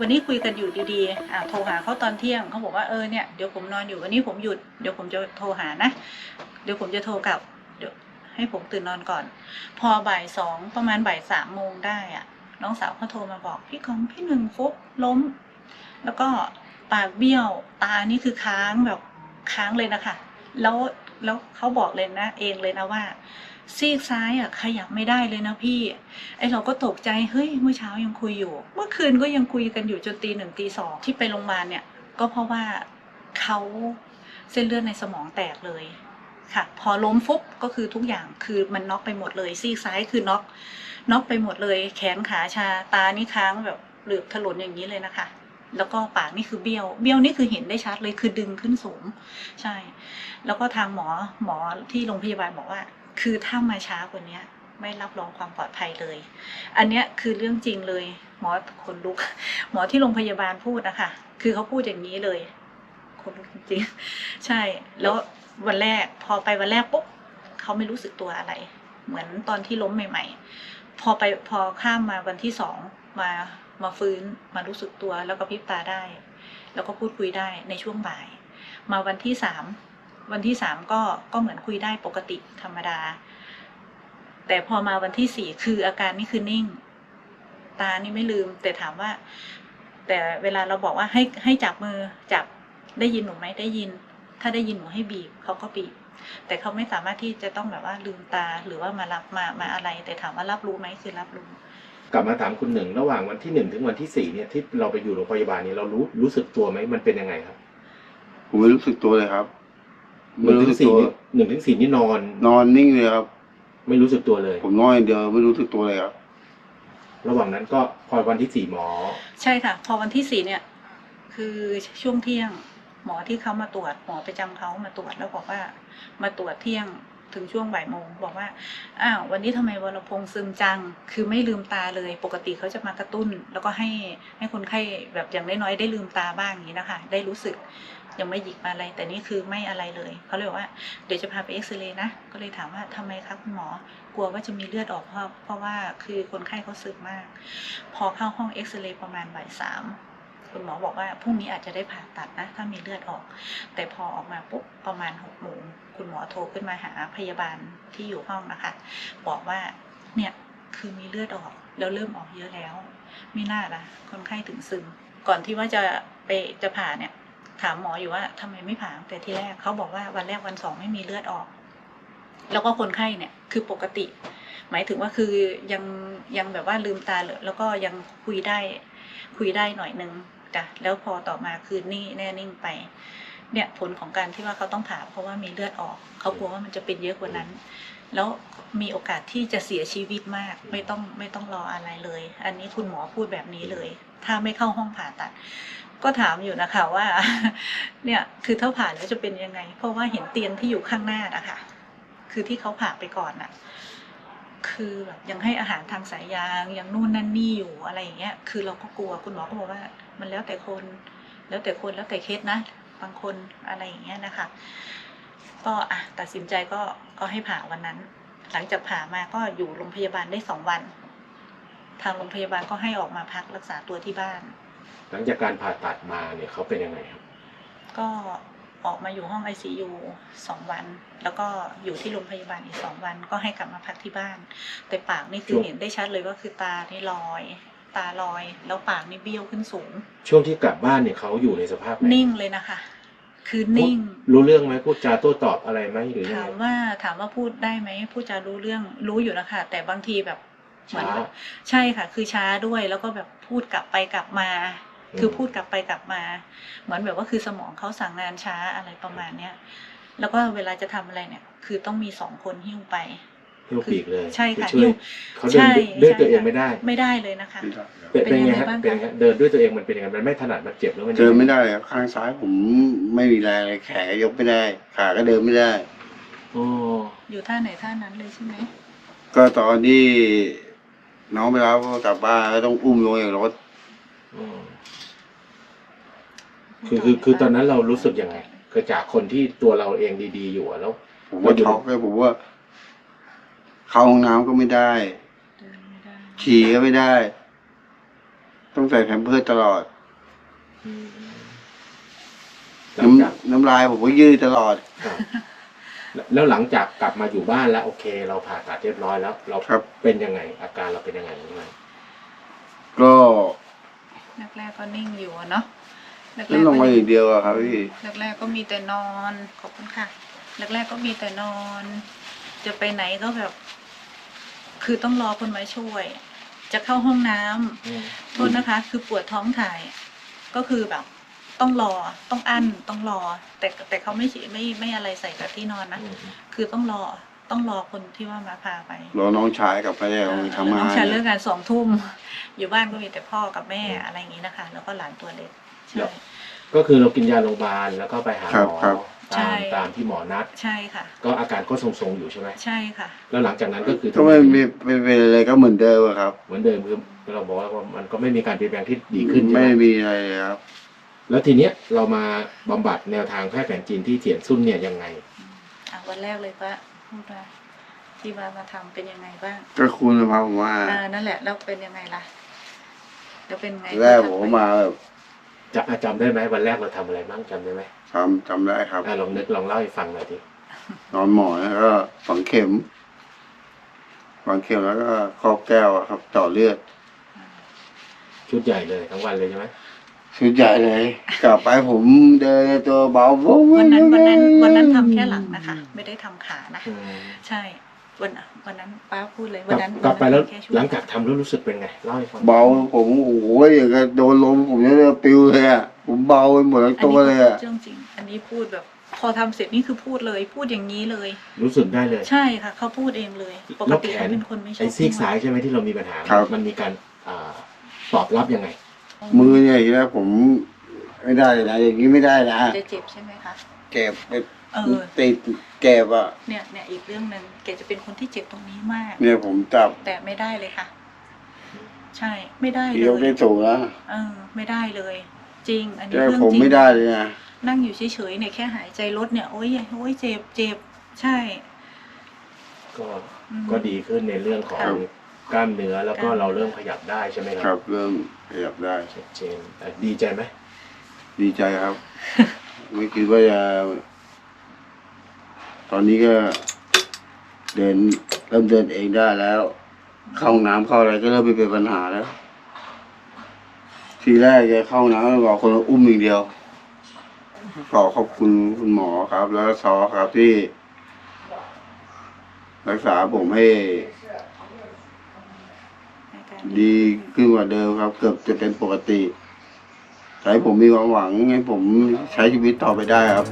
วันนี้คุยกันอยู่ดีๆอ่าโทรหาเขาตอนเที่ยงเขาบอกว่าเออเนี่ยเดี๋ยวผมนอนอยู่วันนี้ผมหยุดเดี๋ยวผมจะโทรหานะ เดี๋ยวผมจะโทรกลับเดี๋ยวให้ผมตื่นนอนก่อน พอบ่ายสองประมาณบ่ายสามโมงได้อะ น้องสาวเขาโทรมาบอกพี่ของพี่หนึ่งฟุบล้ม แล้วก็ปากเบี้ยวตานี่คือค้างแบบค้างเลยนะคะ แล้วแล้วเขาบอกเลยนะ เองเลยนะว่า ซีกซ้ายอะขยับไม่ได้เลยนะพี่ ไอเราก็ตกใจเฮ้ยเมื่อเช้ายังคุยอยู่ เมื่อคืนก็ยังคุยกันอยู่จนตีหนึ่งตีสองที่ไปโรงพยาบาลเนี่ย ก็เพราะว่าเขาเส้นเลือดในสมองแตกเลยค่ะ พอล้มฟุบก็คือทุกอย่างคือมันน็อกไปหมดเลยซีกซ้ายคือน็อกน็อกไปหมดเลย แขนขาชาตานี่ค้างแบบเหลือบถลนอย่างนี้เลยนะคะแล้วก็ปากนี่คือเบี้ยว เบี้ยวนี่คือเห็นได้ชัดเลยคือดึงขึ้นสูง ใช่ แล้วก็ทางหมอหมอที่โรงพยาบาลบอกว่า คือถ้ามาช้ากว่านี้ไม่รับรองความปลอดภัยเลย อันเนี้ยคือเรื่องจริงเลย หมอคนลุก หมอที่โรงพยาบาลพูดนะคะ คือเขาพูดอย่างนี้เลยคนลุกจริงๆ ใช่ แล้ววันแรกพอไปวันแรกปุ๊บเขาไม่รู้สึกตัวอะไร เหมือนตอนที่ล้มใหม่ ๆ พอไปพอข้ามมาวันที่สองมามาฟื้นมารู้สึกตัวแล้วก็พิบตาได้ แล้วก็พูดคุยได้ในช่วงบ่าย มาวันที่สาม วันที่สามก็ก็เหมือนคุยได้ปกติธรรมดา แต่พอมาวันที่สี่คืออาการนี่คือนิ่ง ตานี่ไม่ลืม แต่ถามว่า แต่เวลาเราบอกว่าให้ให้จับมือจับได้ยินหนูไหมได้ยิน ถ้าได้ยินหนูให้บีบเขาก็บีบแต่เขาไม่สามารถที่จะต้องแบบว่าลืมตาหรือว่ามารับมามาอะไร แต่ถามว่ารับรู้ไหมคือรับรู้ กลับมาถามคุณหนึ่งระหว่างวันที่หนึ่งถึงวันที่สี่เนี่ยที่เราไปอยู่โรงพยาบาลเนี่ยเรารู้รู้สึกตัวไหมมันเป็นยังไงครับผมไม่รู้สึกตัวเลยครับ หไม่นึ่งรู้ถึสึงกสี่ตัวนี่หนึ่งถึงสี่นี่นอน นอนนิ่งเลยครับ ไม่รู้สึกตัวเลย ผมนอนอย่างเดียวไม่รู้สึกตัวเลยครับ ระหว่างนั้นก็พอวันที่สี่หมอ ใช่ค่ะ พอวันที่สี่เนี่ย คือช่วงเที่ยง หมอที่เขามาตรวจ หมอประจำเขามาตรวจแล้วบอกว่า มาตรวจเที่ยงถึงช่วงบ่ายโมงบอกว่าอ้าววันนี้ทำไมวรพงษ์ซึมจัง คือไม่ลืมตาเลย ปกติเขาจะมากระตุ้น แล้วก็ให้ให้คนไข้แบบอย่างน้อยๆได้ลืมตาบ้างอย่างนี้นะคะ ได้รู้สึก ยังไม่หยิกมาอะไร แต่นี่คือไม่อะไรเลยเขาเลยบอกว่าเดี๋ยวจะพาไปเอ็กซเรย์นะ ก็เลยถามว่าทำไมครับคุณหมอ กลัวว่าจะมีเลือดออกเพราะเพราะว่าคือคนไข้เขาซึมมาก พอเข้าห้องเอ็กซเรย์ประมาณบ่ายสามคุณหมอบอกว่าพรุ่งนี้อาจจะได้ผ่าตัดนะถ้ามีเลือดออก แต่พอออกมาปุ๊บประมาณหกโมงคุณหมอโทรขึ้นมาหาพยาบาลที่อยู่ห้องนะคะ บอกว่าเนี่ยคือมีเลือดออกแล้วเริ่มออกเยอะแล้ว ไม่น่าละคนไข้ถึงซึม ก่อนที่ว่าจะไปจะผ่าเนี่ย ถามหมออยู่ว่าทำไมไม่ผ่าแต่ที่แรกเขาบอกว่าวันแรกวันสองไม่มีเลือดออก แล้วก็คนไข้เนี่ยคือปกติ หมายถึงว่าคือยังยังแบบว่าลืมตาเลยแล้วก็ยังคุยได้คุยได้หน่อยนึงจ้ะแล้วพอต่อมาคือนี่แน่นิ่งไปเนี่ยผลของการที่ว่าเขาต้องผ่าเพราะว่ามีเลือดออกเขากลัวว่ามันจะเป็นเยอะกว่านั้น แล้วมีโอกาสที่จะเสียชีวิตมาก ไม่ต้องไม่ต้องรออะไรเลย อันนี้คุณหมอพูดแบบนี้เลย ถ้าไม่เข้าห้องผ่าตัด ก็ถามอยู่นะคะว่า เนี่ยคือถ้าผ่าแล้วจะเป็นยังไง เพราะว่าเห็นเตียงที่อยู่ข้างหน้านะคะคือที่เขาผ่าไปก่อนน่ะ คือแบบยังให้อาหารทางสายยางยังนู่นนั่นนี่อยู่อะไรอย่างเงี้ย คือเราก็กลัวคุณหมอก็บอกว่า มันแล้วแต่คน แล้วแต่คนแล้วแต่เคสนะบางคนอะไรอย่างเงี้ยนะคะ ก็อะตัดสินใจก็ก็ให้ผ่าวันนั้น หลังจากผ่ามาก็อยู่โรงพยาบาลได้สองวัน ทางโรงพยาบาลก็ให้ออกมาพักรักษาตัวที่บ้าน หลังจากการผ่าตัดมาเนี่ยเขาเป็นยังไงครับ ก็ออกมาอยู่ห้อง ICU สองวัน แล้วก็อยู่ที่โรงพยาบาลอีกสองวัน ก็ให้กลับมาพักที่บ้าน แต่ปากนี่คือช่วงเห็นได้ชัดเลยว่าคือตานี่ลอย ตาลอย แล้วปากนี่เบี้ยวขึ้นสูง ช่วงที่กลับบ้านเนี่ยเขาอยู่ในสภาพไหนนิ่งเลยนะคะ คือนิ่ง รู้เรื่องไหมพูดจาโต้ตอบอะไรไหมหรือยังถามไงว่าถามว่าพูดได้ไหมพูดจะรู้เรื่องรู้อยู่นะคะแต่บางทีแบบ เหมือนช้าแบบใช่ค่ะ คือช้าด้วยแล้วก็แบบพูดกลับไปกลับมาอืมคือพูดกลับไปกลับมา เหมือนแบบว่าคือสมองเขาสั่งงานช้าอะไรประมาณเนี้ยแล้วก็เวลาจะทำอะไรเนี่ย คือต้องมีสองคนหิ้วไปหิ้วปีกเลยใช่ค่ะไปช่วยหิ้วเขาเดินใช่ด้วยตัวเองใช่ค่ะไม่ได้ ไม่ได้เลยนะคะ เป็นเป็นยังไงยังไงฮะบ้างคะเป็นยังไงเดินด้วยตัวเองมันเป็นยังไงมันไม่ถนัดมันเจ็บแล้วมันยังเดินงไม่ได้ครับข้างซ้ายผมไม่มีแรงเลยแขนก็ยกไม่ได้ ขาก็เดินไม่ได้อ๋ออยู่ท่าไหนท่านั้นเลยใช่ไหมก็ตอนที่ น้องไปรับก็กลับบ้านก็ต้องอุ้มลงจากรถอืมคือคือคือตอนนั้นเรารู้สึกยังไงคือจากคนที่ตัวเราเองดี ๆ อยู่อะแล้ว ผมว่าช็อกเลยผมว่า เข้าห้องน้ำก็ไม่ได้ เดินไม่ได้ฉี่ก็ไม่ได้ไปต้องใส่แผ่นเพิร์สตลอดอืมหลังจากน้ำน้ำลายผมก็ยืดตลอด ครับ แล้วแล้วหลังจากกลับมาอยู่บ้านแล้วโอเค เราผ่าตัดเรียบร้อยแล้ว เราครับ เป็นยังไง อาการเราเป็นยังไงบ้างไหมก็แรกๆก็นิ่งอยู่อะเนาะแรกๆเล่นลงมาอย่างเดียวอะครับพี่ แรกๆก็มีแต่นอนขอบคุณค่ะแรกๆก็มีแต่นอน จะไปไหนก็แบบ คือต้องรอคนมาช่วย จะเข้าห้องน้ำ อืม โทษนะคะ คือปวดท้องถ่าย ก็คือแบบ ต้องรอต้องอั้นต้องรอ แต่แต่เขาไม่ฉีไม่ไม่อะไรใส่กับที่นอนนะอืมคือต้องรอต้องรอคนที่ว่ามาพาไปรอน้องชายกลับไปแล้วเอ่อทำงาน้องนชายเลิกงานสองทุ่มอยู่บ้านก็มีแต่พ่อกับแม่อะไรอย่างนี้นะคะ แล้วก็หลานตัวเล็กใช่ก็คือเรากินยาโรงพยาบาลแล้วก็ไปหาหครับมอครับใช่ตามตามที่หมอนัด ใช่ค่ะ ก็อาการก็ทรงๆอยู่ใช่ไหมใช่ค่ะ แล้วหลังจากนั้นก็คือก็ไม่ไม่ไม่เป็นอะไรก็เหมือนเดิมอะครับ เหมือนเดิมคือเราบอกว่ามันก็ไม่มีการเปลี่ยนแปลงที่ดีขึ้นใช่ไม่ไหมมีอะไรเลยครับ แล้วทีเนี้ยเรามาบำบัดแนวทางแพทย์แผนจีนที่เจียนซุ่นเนี่ยยังไงอะวันแรกเลยป้าพูดมาที่มามาทำเป็นยังไงบ้างก็คุณภาพผมว่าอ่านั่นแหละแล้วเป็นยังไงล่ะแล้วเป็นไงแรกผมก็มาแบบจะอะจำได้ไหมวันแรกเราทำอะไรบ้างจำได้ไหมทำจำได้ครับอะลองนึกลองเล่าให้ฟังหน่อยดินอนหมอนแล้วก็ฝังเข็มฝังเข็มแล้วก็ครอบแก้วอะครับเจาะเลือด ชุดใหญ่เลยทั้งวันเลยใช่ไหม ชุดใหญ่เลย กลับไปผมเดินตัวเบาวุ้วันนั้นวันนั้นวันนั้นทำแค่หลังนะคะ ไม่ได้ทำขานะอืมใช่วันวันนั้นป้าพูดเลยกวันลับนั้นกลับไปแล้วนนั้นค่ช่หลังจากทำแล้วรู้สึกเป็นไงเล่าให้ฟังเบาผมโอ้โหอย่างกับโดนลมผมจะปิวเลยอะผมเบาไปหมดทั้งอันตัวนี้เลยพูอะดเรื่องจริงอันนี้พูดแบบพอทำเสร็จนี่คือพูดเลย พูดอย่างนี้เลย รู้สึกได้เลย ใช่ค่ะ เขาพูดเองเลยปกแล้วติแขเขานเป็นคนไม่ชอบไอ้ซีกซ้ายใช่ไหมที่เรามีปัญหา มันมีการอ่าตอบรับยังไง มือเนี่ยทีแรกผมไม่ได้เลยนะอย่างนี้ไม่ได้นะจะเจ็บใช่ไหมคะ เก็บไปเออ ติดเก็บอะเนี่ยเนี่ยอีกเรื่องหนึ่งเกดจะเป็นคนที่เจ็บตรงนี้มาก เนี่ยผมจับแต่ไม่ได้เลยค่ะ ใช่ไม่ได้เลยกได้ยสูงนะเออ ไม่ได้เลย จริง อันนี้แต่เรื่องผมจริงไม่ได้เลยนะนั่งอยู่เฉยๆเนี่ยแค่หายใจลดเนี่ยโอ้ยโอ้ยเจ็บเจ็บใช่ก็อืม ก็ดีขึ้นในเรื่องของครับ กล้ามเนื้อแล้วก็กล้ามเนื้อเราเริ่มขยับได้ใช่ไหมคครัรับเริ่มขยับได้ ชัดเจนอะดีใจไหมดีใจครับ ไม่คิดว่าจะตอนนี้ก็ เดินเริ่มเดินเองได้แล้ว เข้าห้องน้ำเข้าอะไรก็เริ่มไม่เป็นปัญหาแล้ว ทีแรกจะเข้าห้องน้ำบอกคนมาอุ้มอย่างเดียวขอขอบคุณคุณหมอครับ แล้วก็ซอครับที่ รักษาผมให้อาการ ดีขึ้นกว่าเดิมครับ เกือบจะเป็นปกติให้ผมมีความหวังให้ผมใช้ชีวิตต่อไปได้ครับ